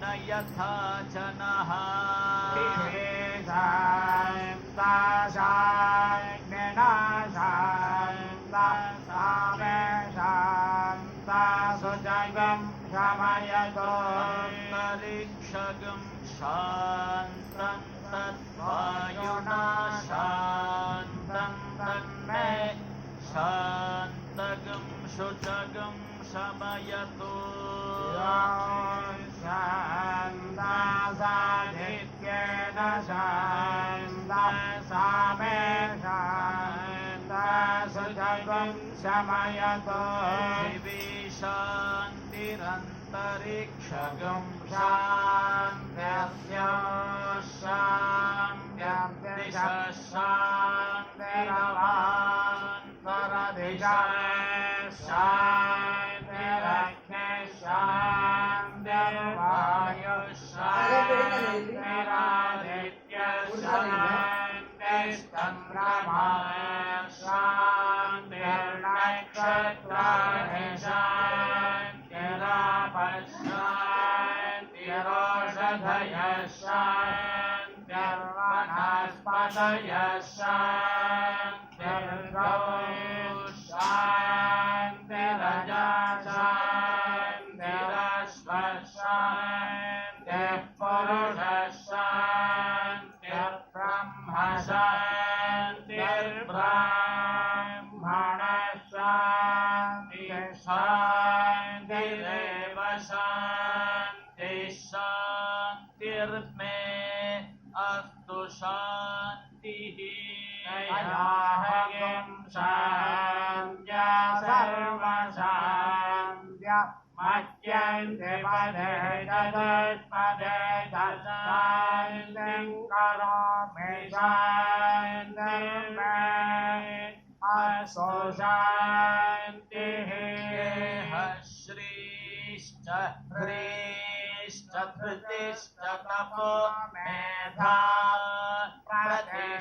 न यथा जनः अन्तरिक्षगं शान्तं तद्वायुना शान्तं तन्मे शान्तगं शुचगं शमयतु। शान्दासाधित्येन शान्दमे शा दश जगं शमयतविशन्तिरन्तरिक्षगं च yes, शान्तिः। शान्त्या सर्वशान्त्या। मह्यन्ति पदे तदस्पदे तत्शान्तिं करोमि शान्तिर्मे। असो शान्तिः। श्रीश्च ह्रीश्च धृतिश्च तपो मेधा।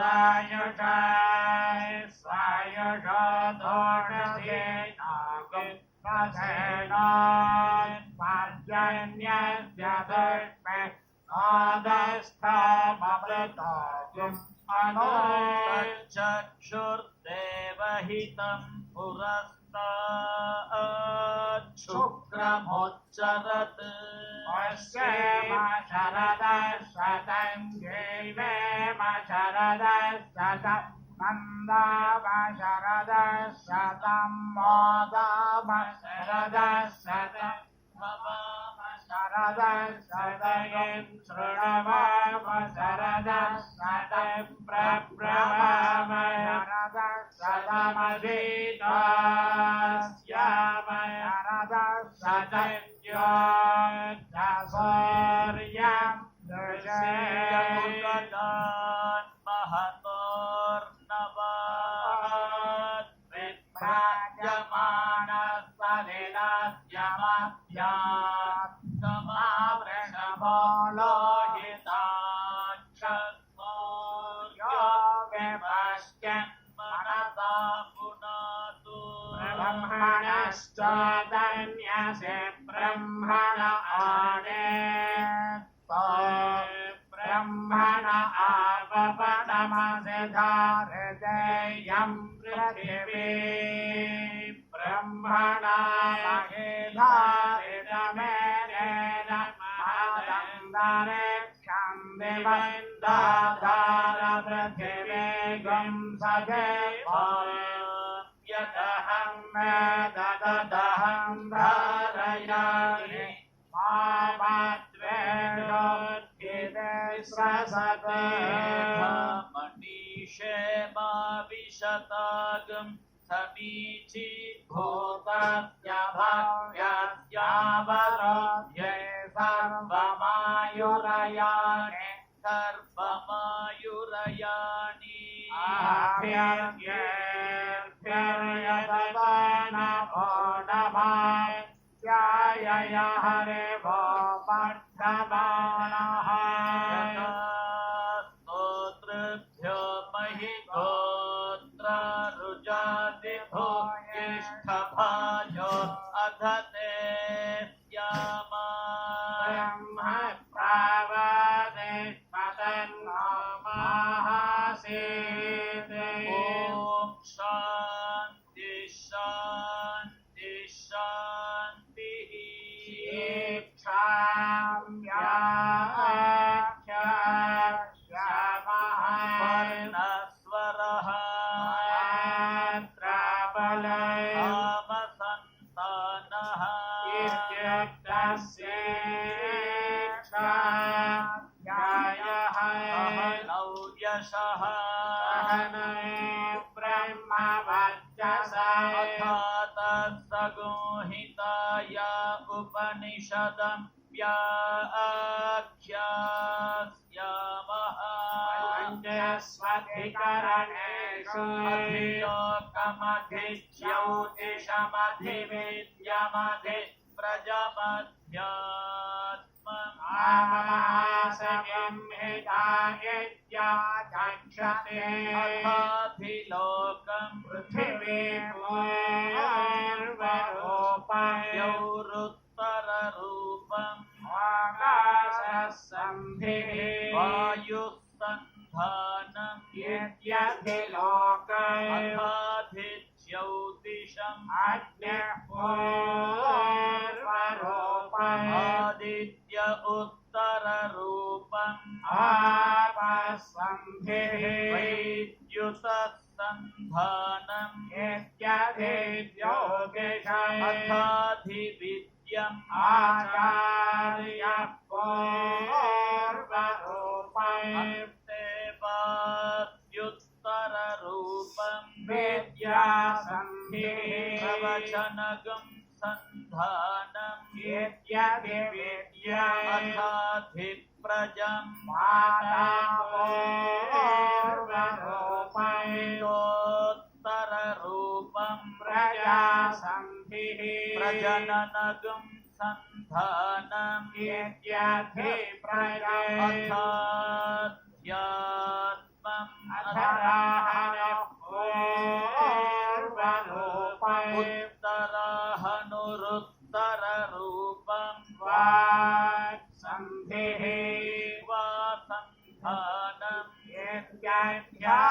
उदायुषाय स्वायुषोदोषधे नागं रथेनान् पार्जन्यस्य दुष्मे नादस्थमृताजुम् चक्षुर्देवहितं पुरस्तात्। शुक्रमोच्चरत् पश्येम शरदः शतं देवेम शरदः शतं नन्दाम शरदः शतं मोदाम शरदः शतं भवाम शरदः शतयं शृणवाम शरदः शतं ब्रह्मणश्चोदन्यसे ब्रह्मण आने ब्रह्मण आवपदमसि धारदेयं पृथिवी। ब्रह्मणा मे ददहं धार मा द्वै राद्य मनीषे मा विशतं समीची भोतत्य भ्यावराद्य हरे भो पठमानः यथा स्तोतृभ्यो महि गोत्र रुजादिभो ज्येष्ठभाजो अधते शान्ति शान्तिः वर्णस्वरः कामसन्तानः अहनौ यशः अथातसगोहिताया उपनिषदं व्याख्यास्यामः। स्वधिकरणेषु अधिलोकमधिज्यौतिषमधिविद्यमधि प्रजमध्यात्मम्। संहितायज्ञाचक्षते अथाधिलोकम् पृथिवी पूर्वरूपयोः यौरुत्तररूपम् आकाशसन्धिः वायुः सन्धानम् यद्यधिलोकयो अथाधिज्यौतिषम् अग्निः पूर्वरूपयो आदित्य उत्तररूपम् आपसन्धिः वैद्युतः प्रवचनगं सन्धानं वेद्या वेद्या अथाधिप्रजं मातापूर्वरूपयोत्तररूपं प्रजा सन्धिः प्रजननगं सन् เธอนำเกียรติยาที่ปลายเร็วยอดบัมอัทราหานิเวรบานุปัยอุตตราหนุรุตตรรูปังวัดสัมเทหิวาสังธานำเกียรติยา